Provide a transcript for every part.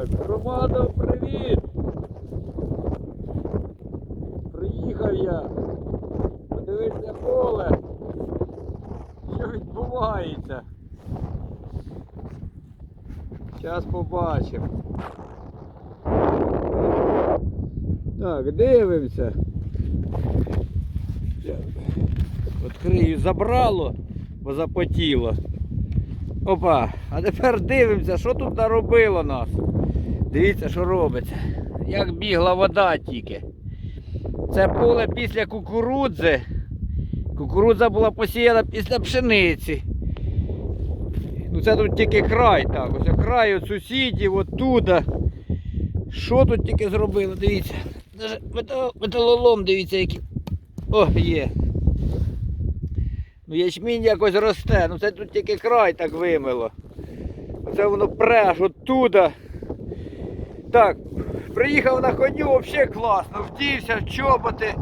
Так, громада, привіт! Приїхав я. Подивитися поле. Що відбувається? Зараз побачимо. Так, дивимося. Відкрию забрало, бо запотіло. Опа, а тепер дивимося, що тут наробило нас. Дивіться, що робиться. Як бігла вода тільки. Це поле після кукурудзи. Кукурудза була посіяна після пшениці. Ну це тут тільки край так. Ось край від сусідів, оттуда. Що тут тільки зробили? Дивіться. Металолом, дивіться, який. О, є. Ну ячмінь якось росте, ну це тут тільки край так вимило. Це воно пре аж оттуда. Так, приїхав на коню, взагалі класно, вдівся чоботи,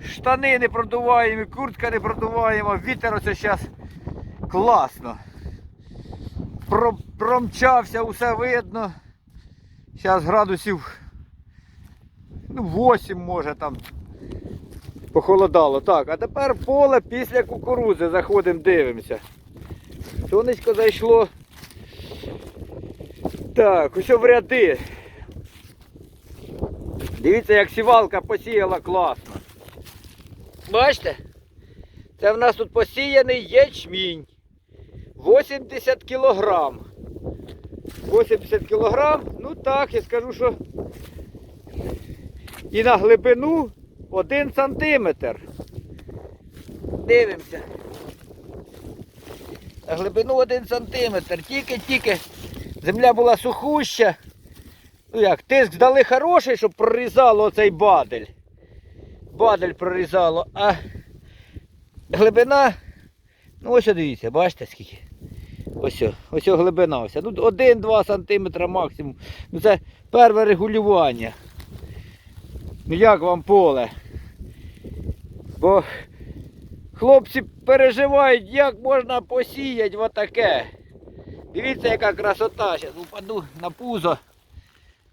штани не продуваємо, куртка не продуваємо, вітер оце зараз класно. Про, промчався, усе видно. Зараз градусів ну, 8 може там похолодало. Так, а тепер поле після кукурудзи. Заходимо, дивимося. Сонечко зайшло. Так, ось в ряди. Дивіться, як сівалка посіяла класно. Бачите? Це в нас тут посіяний ячмінь. 80 кілограм. 80 кілограм, ну так, я скажу, що і на глибину 1 сантиметр. Дивимося. На глибину 1 сантиметр. Тільки-тільки земля була сухуща. Ну як, тиск дали хороший, щоб прорізало оцей бадель. Бадель прорізало, а глибина, ну ось дивіться, бачите скільки. Ось, ось глибина. Ось. Ну, 1-2 см максимум. Ну це перше регулювання. Ну як вам поле? Бо хлопці переживають, як можна посіяти отаке. Дивіться, яка красота. Зараз упаду на пузо.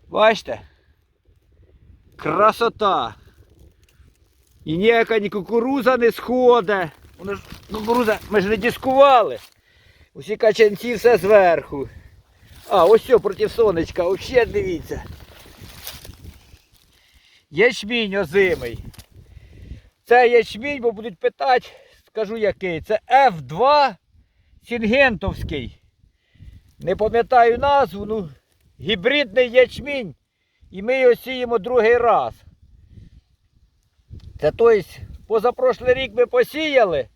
Бачите? Красота. І ніяка ні кукуруза не сходить. Воно ж кукуруза, ми ж не дискували. Усі качанці все зверху. А, ось що проти сонечка, взагалі дивіться. Ячмінь озимий. Це ячмінь, бо будуть питати, скажу який. Це F2 Сінгентовський. Не пам'ятаю назву, ну гібридний ячмінь. І ми його сіємо другий раз. Це тобто, позапрошлий рік ми посіяли,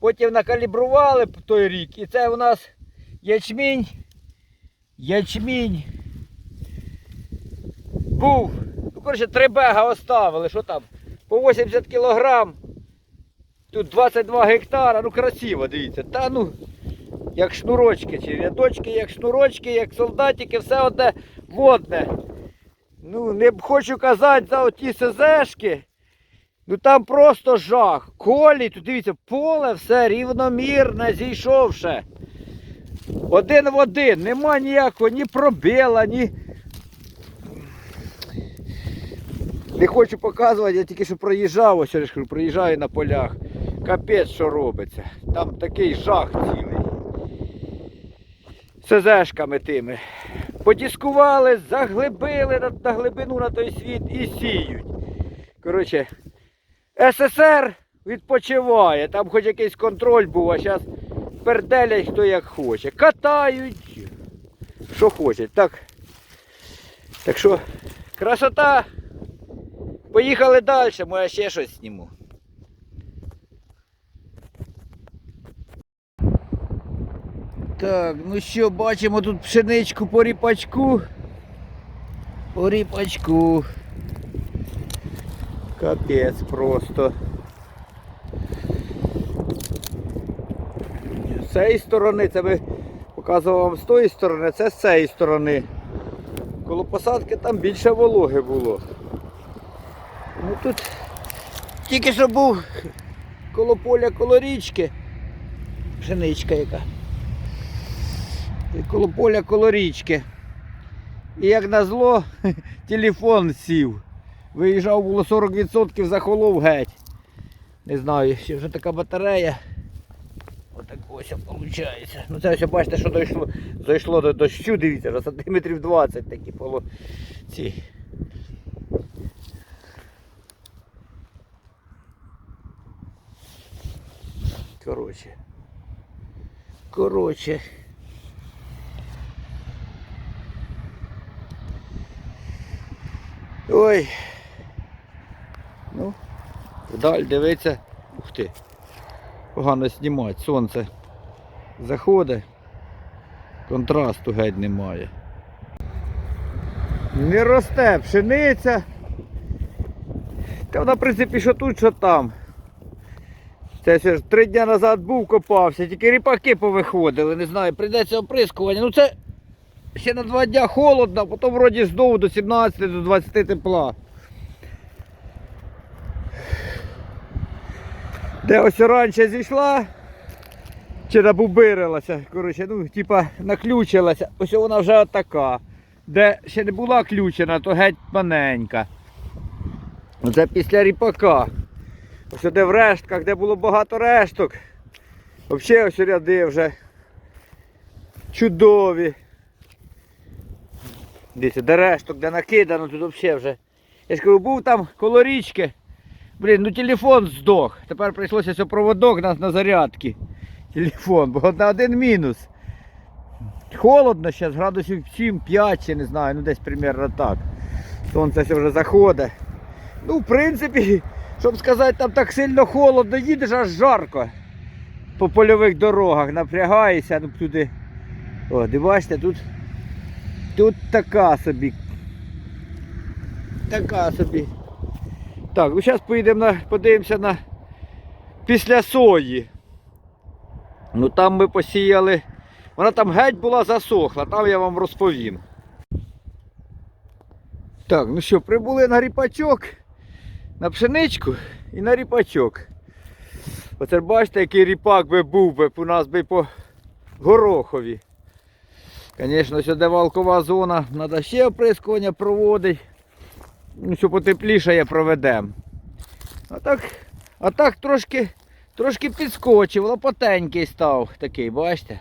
потім накалібрували той рік. І це у нас ячмінь. Ячмінь. Був. Ну, коротше, три бега оставили, що там? По 80 кілограм. Тут 22 гектара, ну красиво, дивіться. Та ну, як шнурочки, чи рядочки, як шнурочки, як солдатики, все одне водне. Ну, не хочу казати за оті СЗшки. Ну там просто жах. Колі, тут дивіться, поле все рівномірне зійшовше. Один в один. Нема ніякого ні пробіла, ні. Не хочу показувати, я тільки що проїжджав, ось я проїжджаю на полях. Капець, що робиться. Там такий жах цілий. СЗшками тими. Подіскували, заглибили на, на глибину на той світ і сіють. Коротше, СССР відпочиває, там хоч якийсь контроль був, а зараз перделять хто як хоче. Катають, що хочуть. Так, так що, красота. Поїхали далі, може ще щось зніму. Так, ну що, бачимо тут пшеничку по ріпачку. По ріпачку. Капець просто. З цієї сторони, це ми показував вам з тої сторони, це з цієї сторони. Коло посадки там більше вологи було. Ну тут тільки що був коло поля, коло річки. Пшеничка яка. Коло поля, коло річки. І як назло, телефон сів. Виїжджав було 40% захолов геть. Не знаю, ще вже така батарея. Отак ось виходить. Ну це ось бачите, що дійшло, дійшло до дощу, дивіться, вже сантиметрів 20 такі поло ці. Коротше. Коротше. Ой. Ну, вдаль дивиться. Ух ти. Погано знімати. Сонце заходить. Контрасту геть немає. Не росте пшениця. Та вона, в принципі, що тут, що там. Це ще ж три дні назад був копався, тільки ріпаки повиходили, не знаю, прийдеться оприскування. Ну це ще на два дня холодно, а потім вроді знову до 17 до 20 тепла. Де ось раніше зійшла, чи набубирилася, коротше, ну, типа наключилася. Ось вона вже така. Де ще не була ключена, то геть маленька. Це після ріпака. Ось де в рештках, де було багато решток. Взагалі ось ряди вже чудові. Дивіться, де решток, де накидано, тут взагалі вже. Я ж кажу, був там коло річки. Блін, ну телефон здох. Тепер прийшлося ось проводок на, на зарядки. Телефон, бо на один мінус. Холодно зараз, градусів 7-5, чи не знаю, ну десь примерно так. Сонце все вже заходить. Ну, в принципі, щоб сказати, там так сильно холодно, їдеш аж жарко. По польових дорогах напрягаєшся, ну туди. О, де тут, тут така собі. Така собі. Так, ну зараз поїдемо на, подивимося на після сої. Ну там ми посіяли. Вона там геть була засохла, там я вам розповім. Так, ну що, прибули на ріпачок, на пшеничку і на ріпачок. Оце бачите, який ріпак би був би у нас би по горохові. Звісно, сюди валкова зона, треба ще оприскування проводити. Ну, що потеплішає проведемо. А так, а так трошки, трошки підскочив, лопатенький став такий, бачите?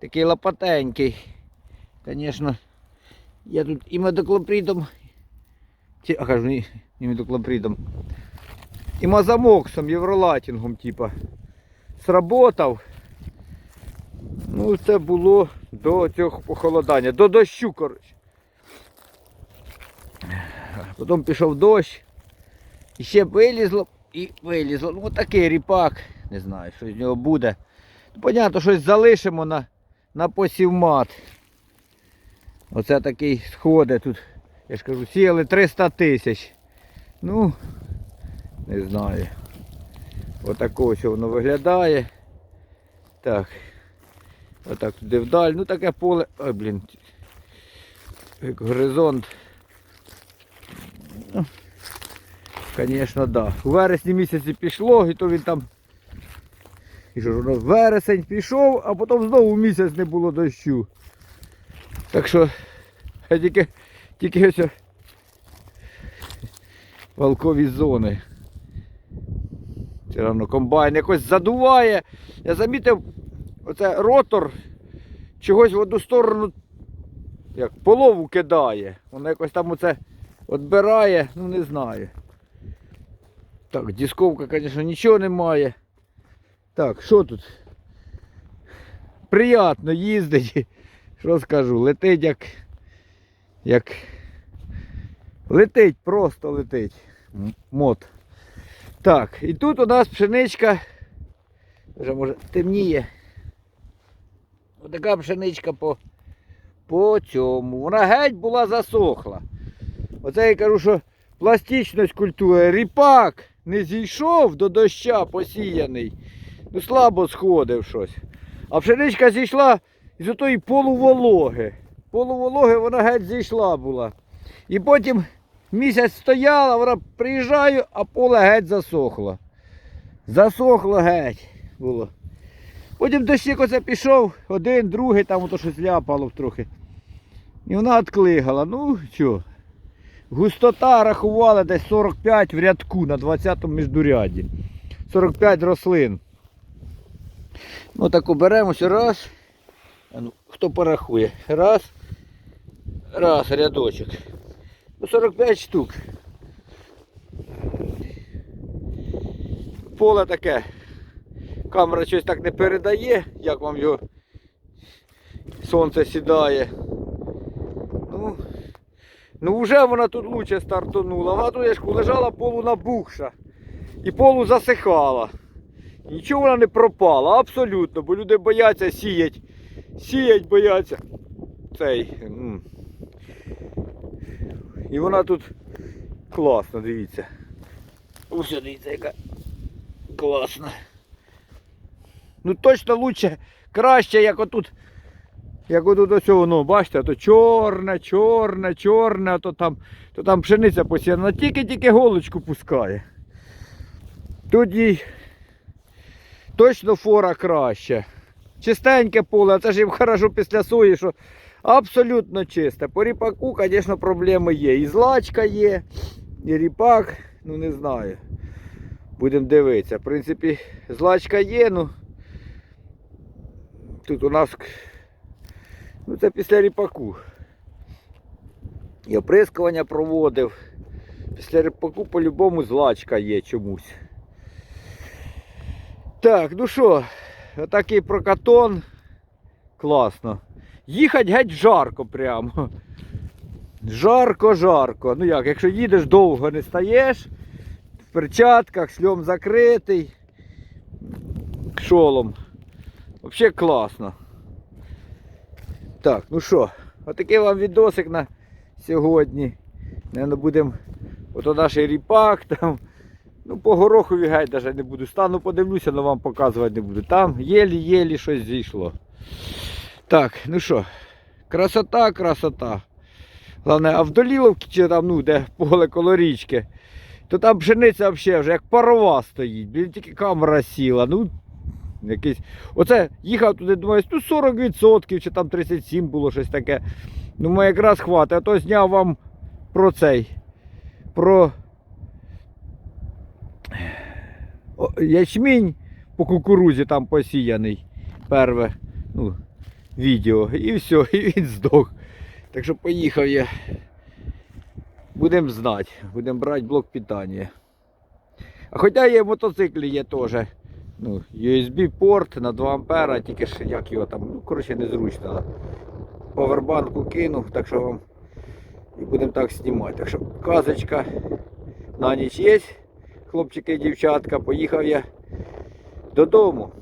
Такий лопатенький. Звісно, я тут і медоклопридом, чи, а кажу, не, не медоклопридом, і мазамоксом, євролатінгом, типа, сработав. Ну, це було до цього похолодання, до дощу, коротше. Потім пішов дощ. І ще вилізло і вилізло. Ну такий ріпак. Не знаю, що з нього буде. Понятно, щось залишимо на, на посівмат. Оце такий сходить тут. Я ж кажу, сіяли 300 тисяч. Ну, не знаю. Отако ось воно виглядає. Так. Отак туди вдаль. Ну таке поле. Ой, блін. Як горизонт. Ну, Звісно, да. У вересні місяці пішло, і то він там. І що ж воно вересень пішов, а потім знову місяць не було дощу. Так що я тільки, тільки ось валкові зони. Все одно комбайн якось задуває. Я замітив, оце ротор чогось в одну сторону як полову кидає. Воно якось там оце Отбирає, ну не знаю. Так, дисковка, звісно, нічого немає. Так, що тут? Приятно їздить. Що скажу, летить як. як. Летить, просто летить. Мод. Так, і тут у нас пшеничка. Вже може темніє. Отака пшеничка по, по цьому. Вона геть була засохла. Оце я кажу, що пластичність культури. Ріпак не зійшов до доща посіяний. Ну слабо сходив щось. А пшеничка зійшла із отої полувологи. Полувологи вона геть зійшла була. І потім місяць стояла, вона приїжджаю, а поле геть засохло. Засохло геть було. Потім дощик оце пішов, один, другий, там ото щось ляпало трохи. І вона відклигала. Ну, що? Густота рахували десь 45 в рядку на 20-му міждуряді. 45 рослин. Ну так оберемося раз. Ну, хто порахує? Раз. Раз, рядочок. Ну, 45 штук. Поле таке. Камера щось так не передає, як вам його сонце сідає. Ну, ну вже вона тут лучше стартонула. Вона тут я ж лежала полунабухша. І полу засихала. Нічого вона не пропала, абсолютно, бо люди бояться сіять. Сіять бояться. Цей. І вона тут класна, дивіться. Ось дивіться, яка класна. Ну точно лучше, краще, як отут. Як отут ось воно, бачите, то чорне, чорне, чорне, то там, то там пшениця посіяна, тільки-тільки голочку пускає. Тут їй точно фора краще. Чистеньке поле, а це ж їм хорошо після сої, що абсолютно чисте. По ріпаку, звісно, проблеми є. І злачка є, і ріпак, ну не знаю. Будемо дивитися. В принципі, злачка є, ну тут у нас ну це після ріпаку. І оприскування проводив. Після ріпаку по-любому злачка є чомусь. Так, ну що, отакий прокатон. Класно. Їхать геть жарко прямо. Жарко, жарко. Ну як, якщо їдеш довго не стаєш, в перчатках, шльом закритий, шолом. Взагалі класно. Так, ну що, отакий вам відосик на сьогодні. Наверно, будемо. Ото наш ріпак там. Ну, по горохові геть даже не буду. Стану подивлюся, але вам показувати не буду. Там єлі-єлі щось зійшло. Так, ну що, красота, красота. Головне, а в Доліловці, чи там, ну, де поле коло річки, то там пшениця взагалі вже як парова стоїть. Блін, тільки камера сіла. Ну, якийсь. Оце їхав туди, думаю, ну 40% чи там 37 було щось таке. Думаю, якраз хватить. А то зняв вам про цей. Про ячмінь по кукурузі там посіяний. Перве ну, відео. І все, і він здох. Так що поїхав я. Будемо знати. Будемо брати блок питання. А хоча є мотоциклі є теж. Ну, USB порт на 2 ампера, тільки ж як його там, ну коротше незручно. Повербанку кинув, так що вам і будемо так знімати. Так що казочка на ніч є, хлопчики і дівчатка, поїхав я додому.